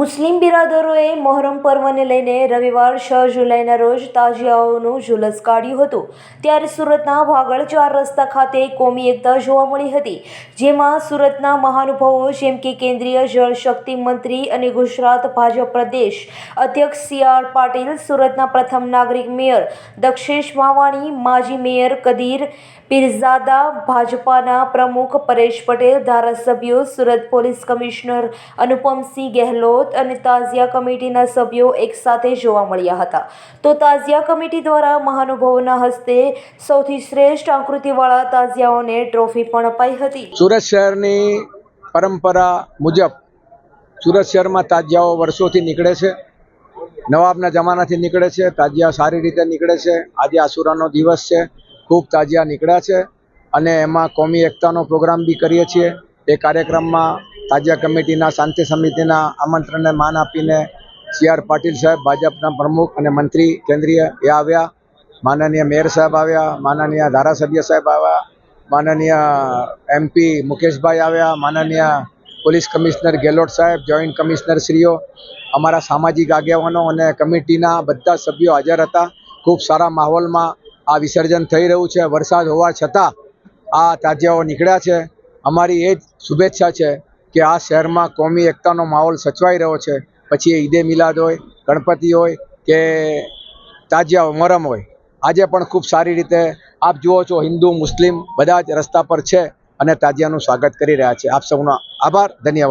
મુસ્લિમ બિરાદરોએ મોહરમ પર્વને લઈને રવિવાર છ જુલાઈના રોજ તાજિયાઓનું ઝુલસ કાઢ્યું હતું. ત્યારે સુરતના વાગડ ચાર રસ્તા ખાતે કોમી એકતા જોવા મળી હતી. જેમાં સુરતના મહાનુભાવો જેમ કે કેન્દ્રીય જળશક્તિ મંત્રી અને ગુજરાત ભાજપ પ્રદેશ અધ્યક્ષ સી આર પાટીલ, સુરતના પ્રથમ નાગરિક મેયર દક્ષેશ માવાણી, માજી મેયર કદીર પીરઝાદા, ભાજપાના પ્રમુખ પરેશ પટેલ, ધારાસભ્યો સુરત પોલીસ કમિશનર અનુપમસિંહ ગેહલોત અને તાઝિયા કમિટીના સભ્યો એકસાથે જોવા મળ્યા હતા. તો તાઝિયા કમિટી દ્વારા મહાનુભાવોના હસ્તે સૌથી શ્રેષ્ઠ આકૃતિવાળા તાઝિયાઓને ટ્રોફી પણ અપાઈ હતી. સુરત શહેરની પરંપરા મુજબ સુરત શહેરમાં તાજિયાઓ વર્ષોથી નીકળે છે. નવાબના જમાનાથી નીકળે છે. તાજિયા સારી રીતે નીકળે છે. આજે આસુરાનો દિવસ છે. ખૂબ તાજિયા નીકળ્યા છે. અને એમાં કોમી એકતાનો પ્રોગ્રામ બી કરીએ છીએ. એ કાર્યક્રમમાં તાજિયા કમિટીના, શાંતિ સમિતિના આમંત્રણને માન આપીને સી આર પાટીલ સાહેબ, ભાજપના પ્રમુખ અને મંત્રી કેન્દ્રીય એ આવ્યા. માનનીય મેયર સાહેબ આવ્યા, માનનીય ધારાસભ્ય સાહેબ આવ્યા, માનનીય એમપી મુકેશભાઈ આવ્યા, માનનીય પોલીસ કમિશનર ગેહલોત સાહેબ, જોઈન્ટ કમિશનર શ્રીઓ, અમારા સામાજિક આગેવાનો અને કમિટીના બધા સભ્યો હાજર હતા. ખૂબ સારા માહોલમાં આ વિસર્જન થઈ રહ્યું છે. વરસાદ હોવા છતાં આ તાજિયાઓ નીકળ્યા છે. અમારી એ જ શુભેચ્છા છે કે આ શહેરમાં કોમી એકતાનો માહોલ સચવાઈ રહ્યો છે. પછી એ ઈદે મિલાદ હોય, ગણપતિ હોય કે તાજિયા મરમ હોય. આજે પણ ખૂબ સારી રીતે આપ જુઓ છો, હિન્દુ, મુસ્લિમ બધા જ રસ્તા પર છે અને તાજિયાનું સ્વાગત કરી રહ્યા છે. આપ સૌનો આભાર. ધન્યવાદ.